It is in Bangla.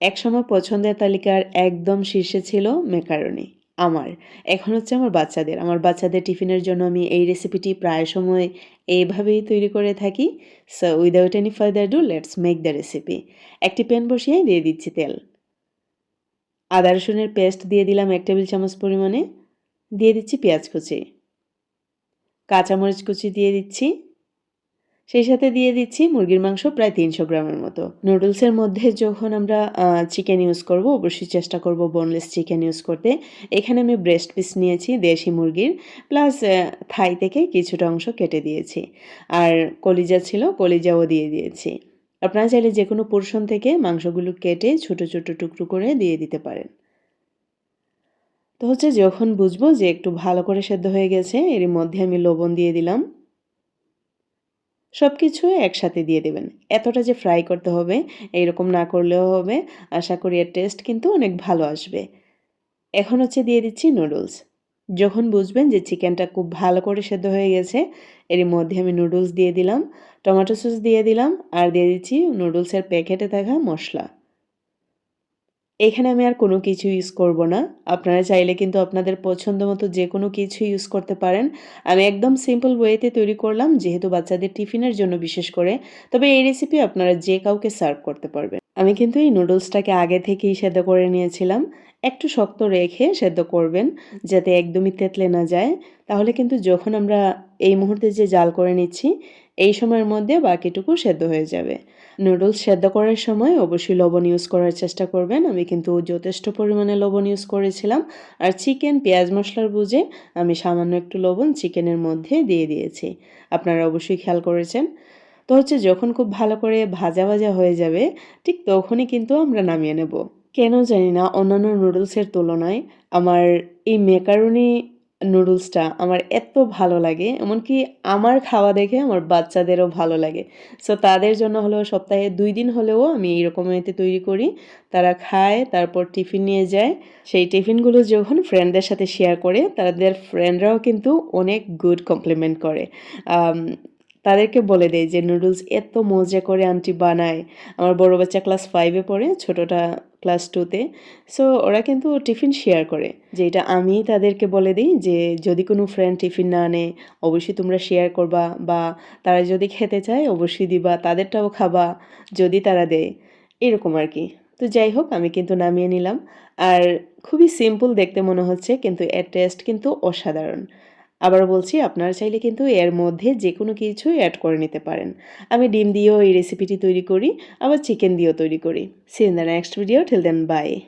একসময় পছন্দের তালিকার একদম শীর্ষে ছিল মেকারনি আমার। এখন হচ্ছে আমার বাচ্চাদের। আমার বাচ্চাদের টিফিনের জন্য আমি এই রেসিপিটি প্রায় সময় এইভাবেই তৈরি করে থাকি। So without any further ado let's make the recipe. একটি প্যান বসিয়ে দিয়ে দিচ্ছি তেল। আদা রসুনের পেস্ট দিয়ে দিলাম ১ টেবিল চামচ পরিমাণে। দিয়ে দিচ্ছি পেঁয়াজ কুচি। কাঁচামরিচ কুচি দিয়ে দিচ্ছি। সেই সাথে দিয়ে দিচ্ছি মুরগির মাংস প্রায় তিনশো গ্রামের মতো। নুডলসের মধ্যে যখন আমরা চিকেন ইউজ করব, অবশ্যই চেষ্টা করব বোনলেস চিকেন ইউজ করতে। এখানে আমি ব্রেস্ট পিস নিয়েছি দেশি মুরগির প্লাস থাই থেকে কিছুটা অংশ কেটে দিয়েছি। আর কলিজা ছিল, কলিজাও দিয়ে দিয়েছি। আপনারা চাইলে যে কোনো পোর্শন থেকে মাংসগুলো কেটে ছোট ছোট টুকরো করে দিয়ে দিতে পারেন। তো হচ্ছে যখন বুঝব যে একটু ভালো করে সেদ্ধ হয়ে গেছে, এর মধ্যে আমি লবণ দিয়ে দিলাম। সব কিছু একসাথে দিয়ে দেবেন। এতটা যে ফ্রাই করতে হবে এইরকম না করলেও হবে। আশা করি এর টেস্ট কিন্তু অনেক ভালো আসবে। এখন হচ্ছে দিয়ে দিচ্ছি নুডলস যখন বুঝবেন যে চিকেনটা খুব ভালো করে সেদ্ধ হয়ে গেছে, এর মধ্যে আমি নুডলস দিয়ে দিলাম টমেটো সস দিয়ে দিলাম, আর দিয়ে দিচ্ছি নুডলসের প্যাকেটে থাকা মশলা। এখানে আমি আর কোনো কিছু ইউজ করব না। আপনারা চাইলে কিন্তু আপনাদের পছন্দ মতো যে কোনো কিছু ইউজ করতে পারেন। আমি একদম সিম্পল ওয়েতে তৈরি করলাম, যেহেতু বাচ্চাদের টিফিনের জন্য বিশেষ করে। তবে এই রেসিপি আপনারা যে কাউকে সার্ভ করতে পারবেন। আমি কিন্তু এই নুডলসটাকে আগে থেকেই সেদ্ধ করে নিয়েছিলাম। একটু শক্ত রেখে সেদ্ধ করবেন যাতে একদমই তেতলে না যায়। তাহলে কিন্তু যখন আমরা এই মুহূর্তে যে জাল করে নিচ্ছি, এই সময়ের মধ্যে বাকিটুকু সেদ্ধ হয়ে যাবে। নুডলস সেদ্ধ করার সময় অবশ্যই লবণ ইউজ করার চেষ্টা করবেন। আমি কিন্তু যথেষ্ট পরিমাণে লবণ ইউজ করেছিলাম। আর চিকেন, পেঁয়াজ মশলার বুঝে আমি সামান্য একটু লবণ চিকেনের মধ্যে দিয়ে দিয়েছি। আপনারা অবশ্যই খেয়াল করেছেন। তো হচ্ছে যখন খুব ভালো করে ভাজা ভাজা হয়ে যাবে, ঠিক তখনই কিন্তু আমরা নামিয়ে নেব। কেন জানি না অন্যান্য নুডলসের তুলনায় আমার এই মেকারনি নুডলসটা আমার এত ভালো লাগে, এমনকি আমার খাওয়া দেখে আমার বাচ্চাদেরও ভালো লাগে। সো তাদের জন্য হলেও সপ্তাহে দুই দিন হলেও আমি এইরকম এতে তৈরি করি। তারা খায়, তারপর টিফিন নিয়ে যায়। সেই টিফিনগুলো যখন ফ্রেন্ডদের সাথে শেয়ার করে, তাদের ফ্রেন্ডরাও কিন্তু অনেক গুড কমপ্লিমেন্ট করে। তাদেরকে বলে দেয় যে নুডলস এত মজা করে আন্টি বানায়। আমার বড় বাচ্চা ক্লাস ফাইভে পড়ে, ছোটোটা ক্লাস টুতে সো ওরা কিন্তু টিফিন শেয়ার করে যেটা আমি তাদেরকে বলে দিই যে, যদি কোনো ফ্রেন্ড টিফিন না আনে, অবশ্যই তোমরা শেয়ার করবা বা তারা যদি খেতে চায়, অবশ্যই দিবা, তাদেরটাও খাবা, যদি তারা দেয়। এরকম আর কি। তো যাই হোক, আমি কিন্তু নামিয়ে নিলাম। আর খুবই সিম্পল দেখতে মনে হচ্ছে, কিন্তু এর টেস্ট কিন্তু অসাধারণ। আবার বলছি, আপনারা চাইলে কিন্তু এর মধ্যে যে কোনো কিছু অ্যাড করে নিতে পারেন। আমি ডিম দিয়েও এই রেসিপিটি তৈরি করি, আবার চিকেন দিয়েও তৈরি করি। See in the next video till then bye